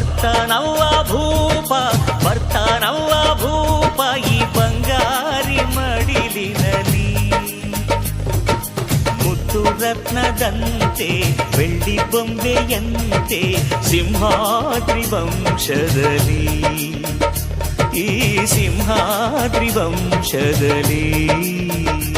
ಬರ್ತಾನವ್ವ ಭೂಪ ಬರ್ತಾನವ್ವ ಭೂಪ ಈ ಬಂಗಾರಿ ಮಡಿಲಿನಲಿ ಮುತ್ತು ರತ್ನದಂತೆ ಬೆಳ್ಳಿ ಬೊಂಬೆಯಂತೆ ಸಿಂಹಾದ್ರಿ ವಂಶದಲ್ಲಿ ಈ ಸಿಂಹಾದ್ರಿ ವಂಶದಲ್ಲಿ